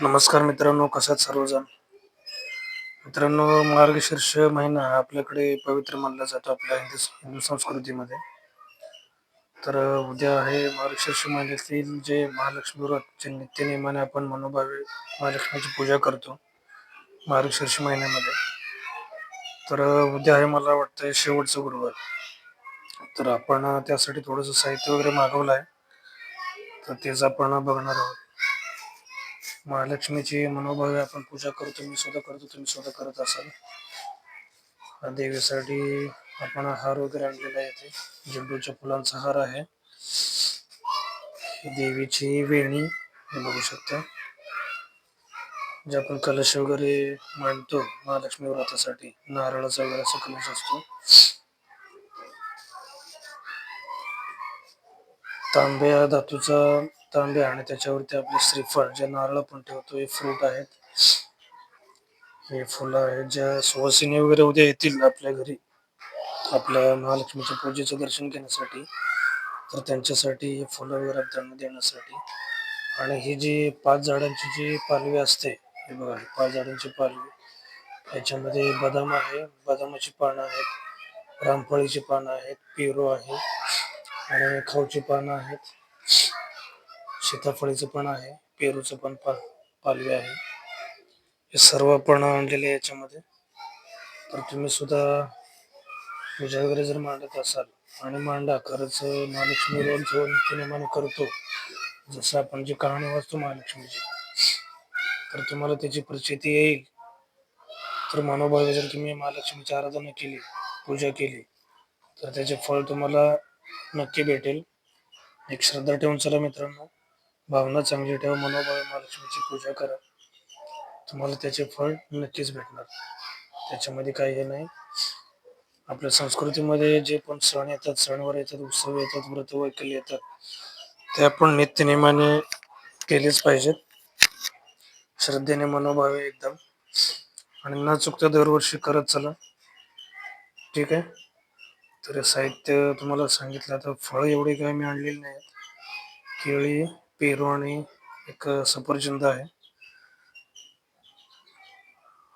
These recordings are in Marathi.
नमस्कार मित्रांनो कसात सर्वजण? मित्रांनो मार्गशीर्ष महिना हा आपल्याकडे पवित्र मानला जातो आपल्या हिंदू हिंदू संस्कृतीमध्ये. तर उद्या आहे मार्गशीर्ष महिन्यातील जे महालक्ष्मी व्रत जे नित्यनेमाने आपण मनोभावे महालक्ष्मीची पूजा करतो मार्गशीर्ष महिन्यामध्ये. तर उद्या आहे मला वाटतं शेवटचं गुरुवार. तर आपण त्यासाठी थोडंसं साहित्य वगैरे मागवलं आहे. तर तेच आपण बघणार आहोत. महालक्ष्मीची मनोभावे आपण पूजा करतो मी सुद्धा करतो तुम्ही सुद्धा करत असाल. हा देवीसाठी आपण हार वगैरे आणलेला आहे झेंडूच्या फुलांचा हार आहे. देवीची वेणी हे बघू शकता. जे आपण कलश वगैरे मांडतो महालक्ष्मी व्रतासाठी नारळाचा वगैरे असा कलश असतो. तांब्या धातूचा तांबे आणि त्याच्यावरती आपले श्रीफळ जे नारळ आपण ठेवतो हे फ्रूट आहेत. हे फुलं आहेत ज्या सुवासिनी वगैरे उद्या येतील आपल्या घरी आपल्या महालक्ष्मीच्या पूजेचं दर्शन घेण्यासाठी तर त्यांच्यासाठी हे फुलं वगैरे त्यांना देण्यासाठी. आणि ही जी पाच झाडांची जी पालवी असते हे बघा पाच झाडांची पालवी. याच्यामध्ये बदाम आहे बदामाची पानं आहेत रामफळीची पानं आहेत पेरू आहे आणि खाऊची पानं आहेत. सीताफळीचं पण आहे पेरूचं पण पा पालवी आहे. हे सर्व पण आणलेले याच्यामध्ये. तर तुम्ही सुद्धा पूजा वगैरे जर मांडत असाल आणि मांडा खरंच महालक्ष्मी रोल जो नित्यनेमाने करतो. जसं आपण जी कहाणी वाचतो महालक्ष्मीची तर तुम्हाला त्याची प्रचिती येईल. तर मनोभावे जर तुम्ही महालक्ष्मीची आराधना केली पूजा केली तर त्याचे फळ तुम्हाला नक्की भेटेल. एक श्रद्धा ठेवून चला मित्रांनो. भावना चांगली ठेवा मनोभावे महालक्ष्मीची पूजा करा. तुम्हाला त्याचे फळ नक्कीच भेटणार. त्याच्यामध्ये काही हे नाही. आपल्या संस्कृतीमध्ये जे पण सण येतात सणवार येतात उत्सव येतात व्रत वैकल्य येतात ते आपण नित्यनेमाने केलेच पाहिजेत. श्रद्धेने मनोभावे एकदम. आणि न चुकता दरवर्षी करत चला. ठीक आहे? तर साहित्य तुम्हाला सांगितलं आता फळ एवढे काय मी आणलेले नाहीत. केळी पेरू आणि एक सफरचंद आहे.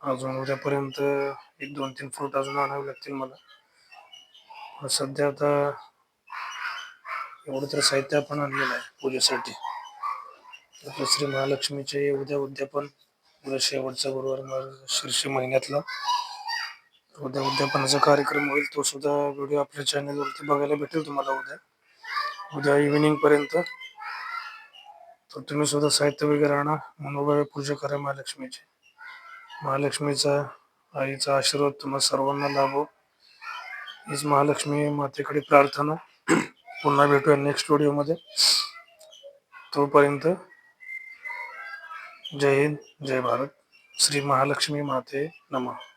अजून उद्यापर्यंत एक दोन तीन फ्रूट अजून आणावे लागतील मला. सध्या आता एवढं तर साहित्य आपण आणलेलं आहे पूजेसाठी. आपल्या श्री महालक्ष्मीचे उद्या उद्यापन उद्या शेवटचा गुरुवार शीर्ष महिन्यातला. उद्या उद्यापनाचा कार्यक्रम होईल तो सुद्धा व्हिडिओ आपल्या चॅनलवरती बघायला भेटेल तुम्हाला उद्या. उद्या इव्हिनिंग पर्यंत. तर तुम्ही सुद्धा साहित्य वगैरे आणा. मनोभावे पूजा करा महालक्ष्मीची. महालक्ष्मीचा आईचा आशीर्वाद तुम्हाला सर्वांना लाभो. हीच महालक्ष्मी मातेकडे प्रार्थना. पुन्हा भेटूया नेक्स्ट व्हिडिओमध्ये तोपर्यंत जय हिंद जय भारत. श्री महालक्ष्मी माते नमः.